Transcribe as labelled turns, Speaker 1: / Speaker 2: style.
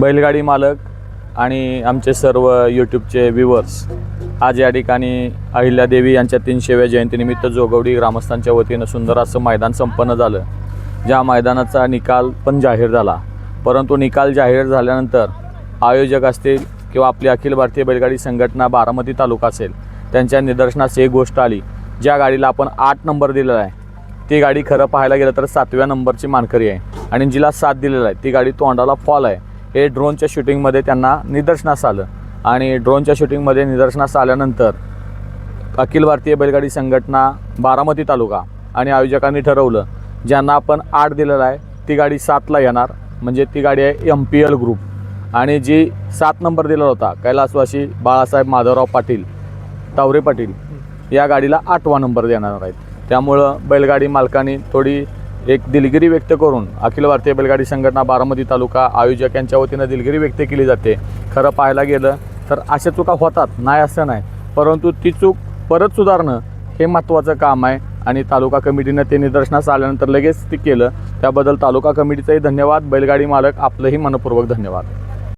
Speaker 1: बैलगाडी मालक आणि आमचे सर्व यूट्यूबचे व्ह्युअर्स आज या ठिकाणी अहिल्यादेवी यांच्या तीनशेव्या जयंतीनिमित्त जोगवडी ग्रामस्थांच्या वतीनं सुंदर असं मैदान संपन्न झालं. ज्या मैदानाचा निकाल पण जाहीर झाला. परंतु निकाल जाहीर झाल्यानंतर आयोजक असतील किंवा आपली अखिल भारतीय बैलगाडी संघटना बारामती तालुका असेल त्यांच्या निदर्शनास एक गोष्ट आली. ज्या गाडीला आपण आठ नंबर दिलेला आहे ती गाडी खरं पाहायला गेलं तर सातव्या नंबरची मानकरी आहे आणि जिला सात दिलेला आहे ती गाडी तोंडाला फॉल आहे. हे ड्रोनच्या शूटिंगमध्ये त्यांना निदर्शनास आलं. आणि ड्रोनच्या शूटिंगमध्ये निदर्शनास आल्यानंतर अखिल भारतीय बैलगाडी संघटना बारामती तालुका आणि आयोजकांनी ठरवलं ज्यांना आपण आठ दिलेला आहे ती गाडी सातला येणार. म्हणजे ती गाडी आहे एम पी एल ग्रुप आणि जी सात नंबर दिलेला होता कैलासवासी बाळासाहेब माधवराव पाटील तावरे पाटील या गाडीला आठवा नंबर देणार आहेत. त्यामुळं बैलगाडी मालकांनी थोडी एक दिलगिरी व्यक्त करून अखिल भारतीय बैलगाडी संघटना बारामती तालुका आयोजक यांच्या वतीनं दिलगिरी व्यक्त केली जाते. खरं पाहायला गेलं तर अशा चुका होतात नाही असं नाही. परंतु ती चूक परत सुधारणं हे महत्त्वाचं काम आहे आणि तालुका कमिटीनं ते निदर्शनास आल्यानंतर लगेच ते केलं. त्याबद्दल तालुका कमिटीचाही धन्यवाद. बैलगाडी मालक आपलंही मनपूर्वक धन्यवाद.